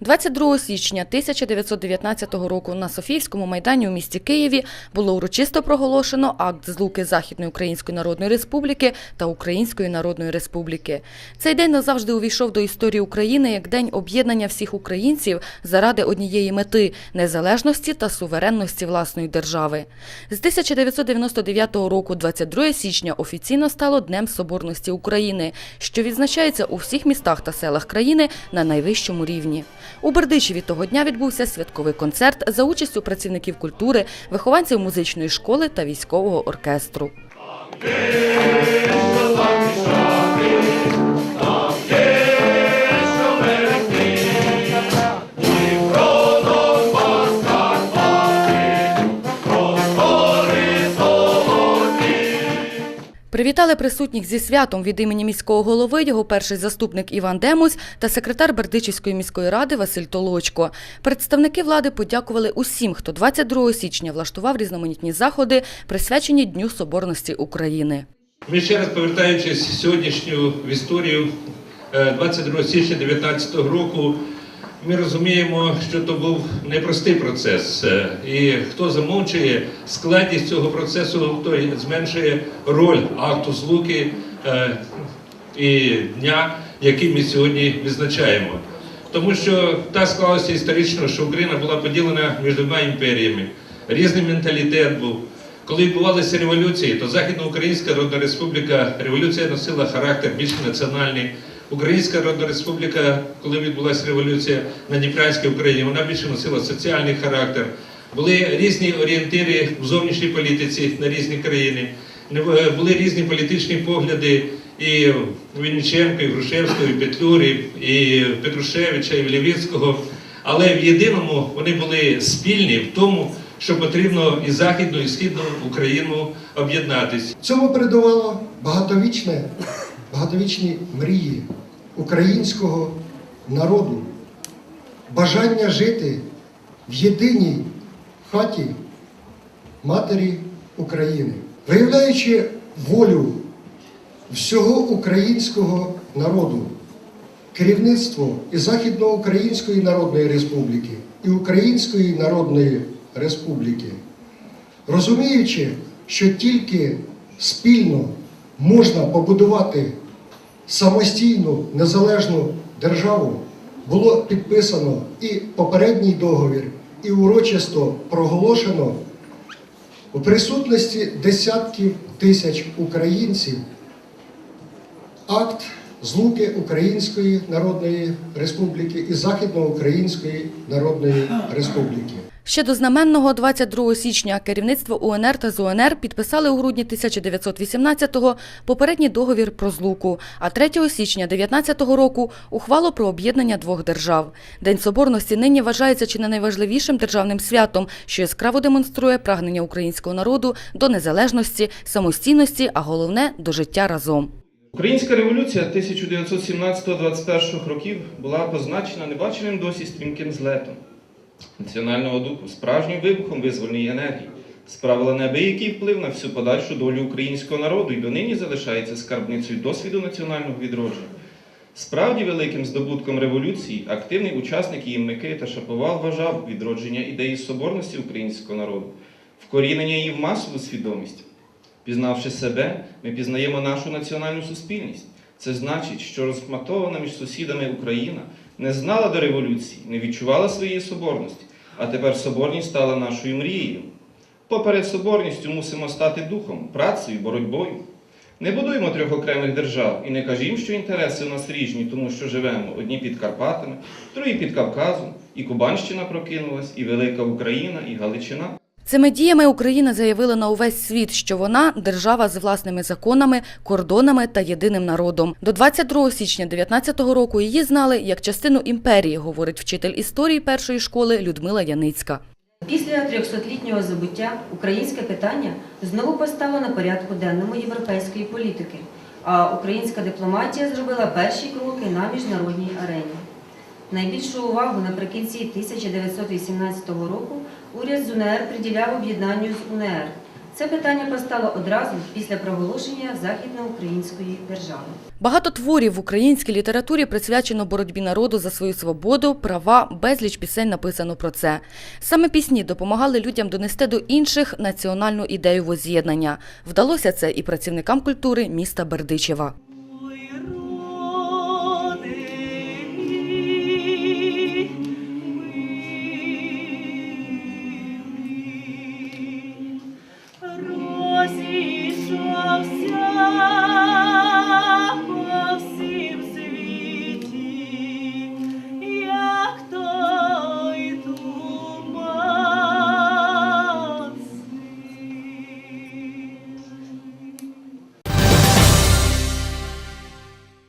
22 січня 1919 року на Софіївському майдані у місті Києві було урочисто проголошено акт злуки Західної Української Народної Республіки та Української Народної Республіки. Цей день назавжди увійшов до історії України як день об'єднання всіх українців заради однієї мети незалежності та суверенності власної держави. З 1999 року 22 січня офіційно стало Днем Соборності України, що відзначається у всіх містах та селах країни на найвищому рівні. У Бердичеві того дня відбувся святковий концерт за участю працівників культури, вихованців музичної школи та військового оркестру. Привітали присутніх зі святом від імені міського голови його перший заступник Іван Демусь та секретар Бердичівської міської ради Василь Толочко. Представники влади подякували усім, хто 22 січня влаштував різноманітні заходи, присвячені Дню Соборності України. Ми ще раз повертаючись сьогоднішню в історію е, 22 січня 2019 року, ми розуміємо, що то був непростий процес. Е, І хто замовчує складність цього процесу, той зменшує роль акту злуки е, і дня, який ми сьогодні відзначаємо. Тому що так склалося історично, що Україна була поділена між двома імперіями. Різний менталітет був. Коли відбувалися революції, то Західноукраїнська Народна Республіка революція носила характер більш національний. Українська Народна Республіка, коли відбулася революція на Дніпрянській Україні, вона більше носила соціальний характер. Були різні орієнтири в зовнішній політиці на різні країни, були різні політичні погляди і Вінниченка, і Грушевського, і Петлюри, і Петрушевича, і Лівіцького. Але в єдиному вони були спільні в тому, що потрібно і Західну, і Східну Україну об'єднатись. Цьому передувало багатовічне, багатовічні мрії українського народу, бажання жити в єдиній хаті матері України, виявляючи волю всього українського народу, керівництво і Західноукраїнської Народної Республіки, і Української Народної Республіки розуміючи, що тільки спільно можна побудувати самостійну незалежну державу, було підписано і попередній договір, і урочисто проголошено у присутності десятків тисяч українців. Акт злуки Української Народної Республіки і Західноукраїнської Народної Республіки. Ще до знаменного 22 січня керівництво УНР та ЗУНР підписали у грудні 1918-го попередній договір про злуку, а 3 січня 19-го року ухвалу про об'єднання двох держав. День Соборності нині вважається чи не найважливішим державним святом, що яскраво демонструє прагнення українського народу до незалежності, самостійності, а головне до життя разом. Українська революція 1917-21 років була позначена небаченим досі стрімким злетом національного духу, справжнім вибухом визвольної енергії, справила неабиякий вплив на всю подальшу долю українського народу і донині залишається скарбницею досвіду національного відродження. Справді великим здобутком революції активний учасник її Микита Шаповал вважав відродження ідеї соборності українського народу, вкорінення її в масову свідомість. Пізнавши себе, ми пізнаємо нашу національну суспільність. Це значить, що розматована між сусідами Україна не знала до революції, не відчувала своєї соборності, а тепер соборність стала нашою мрією. Поперед соборністю мусимо стати духом, працею, боротьбою. Не будуємо трьох окремих держав і не кажімо, що інтереси у нас різні, тому що живемо одні під Карпатами, другі під Кавказом, і Кубанщина прокинулась, і Велика Україна, і Галичина. Цими діями Україна заявила на увесь світ, що вона держава з власними законами, кордонами та єдиним народом. До 22 січня 19 року її знали як частину імперії, говорить вчитель історії першої школи Людмила Яницька. Після 300-літнього забуття українське питання знову постало на порядку денному європейської політики, а українська дипломатія зробила перші кроки на міжнародній арені. Найбільшу увагу наприкінці 1918 року уряд з УНР приділяв об'єднанню з УНР. Це питання постало одразу після проголошення Західноукраїнської держави. Багато творів в українській літературі присвячено боротьбі народу за свою свободу, права, безліч пісень написано про це. Саме пісні допомагали людям донести до інших національну ідею воз'єднання. Вдалося це і працівникам культури міста Бердичева.